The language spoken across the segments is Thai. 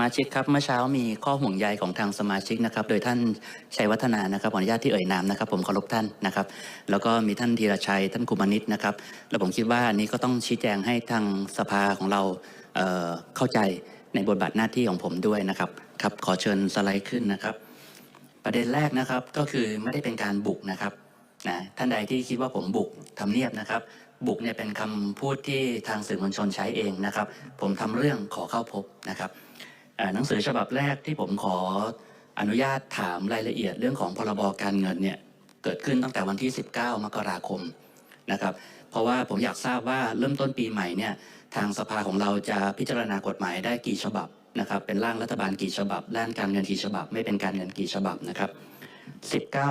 สมาชิกครับเมื่อเช้ามีข้อห่วงใยของทางสมาชิกนะครับ โดยท่านชัยวัฒนานะครับขออนุญาตที่เอ่ยนามนะครับ ผมเคารพท่านนะครับ แล้วก็มีท่านธีรชัยท่านกุมานิตนะครับ แล้วผมคิดว่าอันนี้ก็ต้องชี้แจงให้ทางสภาของเราเเข้าใจในบทบาทหน้าที่ของผมด้วยนะครับครับ ขอเชิญสไลด์ขึ้นนะครับ ประเด็นแรกนะครับก็คือไม่ได้เป็นการบุกนะครับนะท่านใดที่คิดว่าผมบุกทำเนียบนะครับ บุกเนี่ยเป็นคำพูดที่ทางสื่อมวลชนใช้เองนะครับ ผมทำเรื่องขอเข้าพบนะครับ หนังสือฉบับแรกที่ผมขออนุญาตถามรายละเอียดเรื่องของพรบการเงินเนี่ยเกิดขึ้นตั้งแต่วันที่ 19 มกราคมนะครับ เพราะว่าผมอยากทราบว่าเริ่มต้นปีใหม่เนี่ยทางสภาของเราจะพิจารณากฎหมายได้กี่ฉบับนะครับ เป็นร่างรัฐบาลกี่ฉบับร่างการเงินกี่ฉบับ ไม่เป็นการเงินกี่ฉบับนะครับ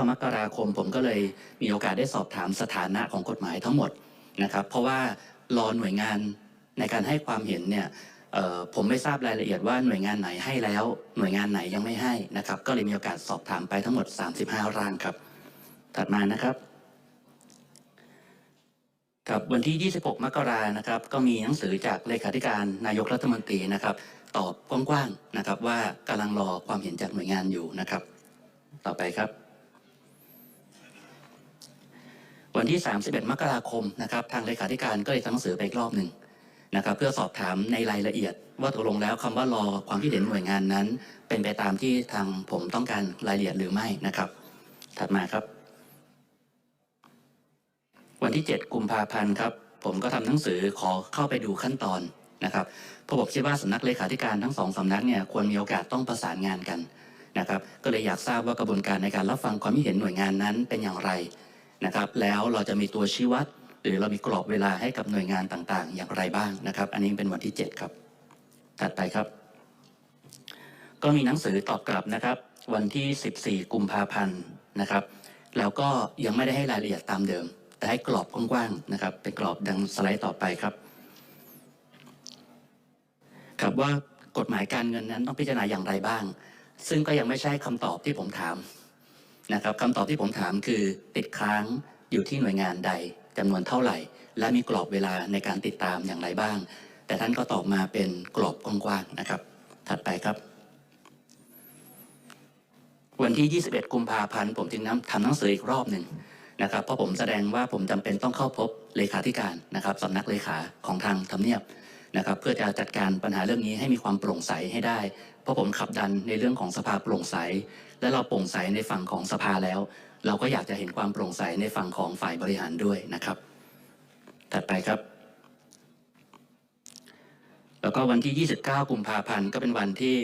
19 มกราคมผมก็เลยมีโอกาสได้สอบถามสถานะของกฎหมายทั้งหมดนะครับ เพราะว่ารอหน่วยงานในการให้ความเห็นเนี่ย ผมไม่ทราบรายละเอียดว่าหน่วยงานไหนให้แล้ว หน่วยงานไหนยังไม่ให้นะครับ ก็เลยมีโอกาสสอบถามไปทั้งหมด 35 ร่างครับ ถัดมานะครับกับวันที่ 26 มกรานะครับ ก็มีหนังสือจากเลขาธิการนายกรัฐมนตรีนะครับ ตอบกว้างๆนะครับ ว่ากำลังรอความเห็นจากหน่วยงานอยู่นะครับ ต่อไปครับ วันที่ 31 มกราคมนะครับ ทางเลขาธิการก็เลยทำหนังสือไปอีกรอบหนึ่ง นะครับเพื่อสอบถามในรายละเอียด ว่าตกลงแล้วคำว่ารอความคิดเห็นหน่วยงานนั้น เป็นไปตามที่ทางผมต้องการรายละเอียดหรือไม่นะครับ ถัดมาครับ วันที่ 7 กุมภาพันธ์ครับ ผมก็ทำหนังสือขอเข้าไปดูขั้นตอนนะครับเพราะผมคิดว่าสำนักเลขาธิการทั้งสองสำนักเนี่ยควรมีโอกาสต้องประสานงานกันนะครับ ก็เลยอยากทราบว่ากระบวนการในการรับฟังความคิดเห็นหน่วยงานนั้นเป็นอย่างไรนะครับ แล้วเราจะมีตัวชี้วัด รือเรามีกรอบเวลาให้กับหน่วยงานต่างๆ อย่างไรบ้างนะครับ อันนี้เป็นวันที่ 7 ครับ ถัดไปครับ ก็มีหนังสือตอบกลับนะครับ วันที่ 14 กุมภาพันธ์นะครับ แล้วก็ยังไม่ได้ให้รายละเอียดตามเดิม แต่ให้กรอบกว้างๆนะครับ เป็นกรอบดังสไลด์ต่อไปครับ ครับว่ากฎหมายการเงินนั้นต้องพิจารณาอย่างไรบ้าง ซึ่งก็ยังไม่ใช่คำตอบที่ผมถามนะครับคำตอบที่ผมถามคือติดค้างอยู่ที่หน่วยงานใด จำนวนเท่าไหร่ และมีกรอบเวลาในการติดตามอย่างไรบ้าง แต่ท่านก็ตอบมาเป็นกรอบกว้างๆนะครับ ถัดไปครับ วันที่ 21 กุมภาพันธ์ผมจึงนำทำหนังสืออีกรอบหนึ่งนะครับเพราะผมแสดงว่าผมจำเป็นต้องเข้าพบเลขาธิการนะครับสำนักเลขาของทางทำเนียบ นะครับ เพื่อจะจัดการปัญหาเรื่องนี้ให้มีความโปร่งใสให้ได้ เพราะผมขับดันในเรื่องของสภาโปร่งใส และเราโปร่งใสในฝั่งของสภาแล้ว เราก็อยากจะเห็นความโปร่งใสในฝั่งของฝ่ายบริหารด้วยนะครับ ถัดไปครับ แล้วก็วันที่ 29 กุมภาพันธ์ก็เป็นวันที่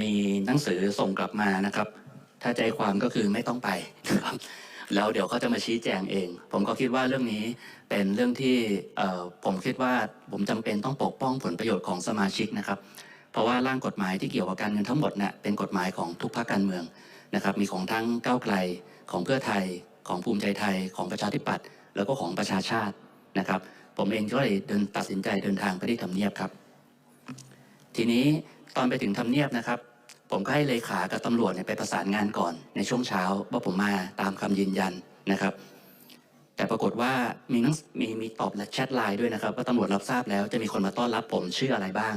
มีหนังสือส่งกลับมานะครับ ถ้าใจความก็คือไม่ต้องไปนะครับ แล้วเดี๋ยวเขาจะมาชี้แจงเอง ผมก็คิดว่าเรื่องนี้เป็นเรื่องที่ผมคิดว่าผมจำเป็นต้องปกป้องผลประโยชน์ของสมาชิกนะครับ เพราะว่าร่างกฎหมายที่เกี่ยวกับการเงินทั้งหมดเนี่ยเป็นกฎหมายของทุกภาคการเมืองนะครับ มีของทั้งก้าวไกลของเพื่อไทยของภูมิใจไทยของประชาธิปัตย์แล้วก็ของประชาชาตินะครับ ผมเองก็เลยเดินตัดสินใจเดินทางไปที่ทำเนียบครับ ทีนี้ตอนไปถึงทำเนียบนะครับ ผมก็ให้เลขากับตำรวจเนี่ยไปประสานงานก่อนในช่วงเช้าว่าผมมาตามคำยืนยันนะครับ แต่ปรากฏว่ามีนังมีมีตอบและแชทไลน์ด้วยนะครับว่าตำรวจรับทราบแล้วจะมีคนมาต้อนรับผมชื่ออะไรบ้าง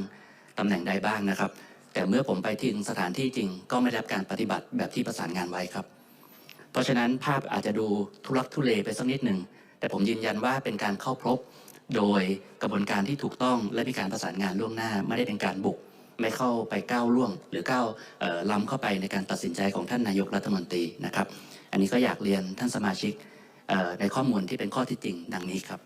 ตำแหน่งใดบ้างนะครับ แต่เมื่อผมไปถึงสถานที่จริง ก็ไม่ได้รับการปฏิบัติแบบที่ประสานงานไว้ครับ เพราะฉะนั้นภาพอาจจะดูทุลักทุเลไปสักนิดหนึ่งแต่ผมยืนยันว่าเป็นการเข้าพบ โดยกระบวนการที่ถูกต้องและมีการประสานงานล่วงหน้าไม่ได้เป็นการบุก ไม่เข้าไปก้าวล่วง หรือก้าวล้ำเข้าไปในการตัดสินใจของท่านนายกรัฐมนตรีนะครับ อันนี้ก็อยากเรียนท่านสมาชิกในข้อมูลที่เป็นข้อที่จริงดังนี้ครับ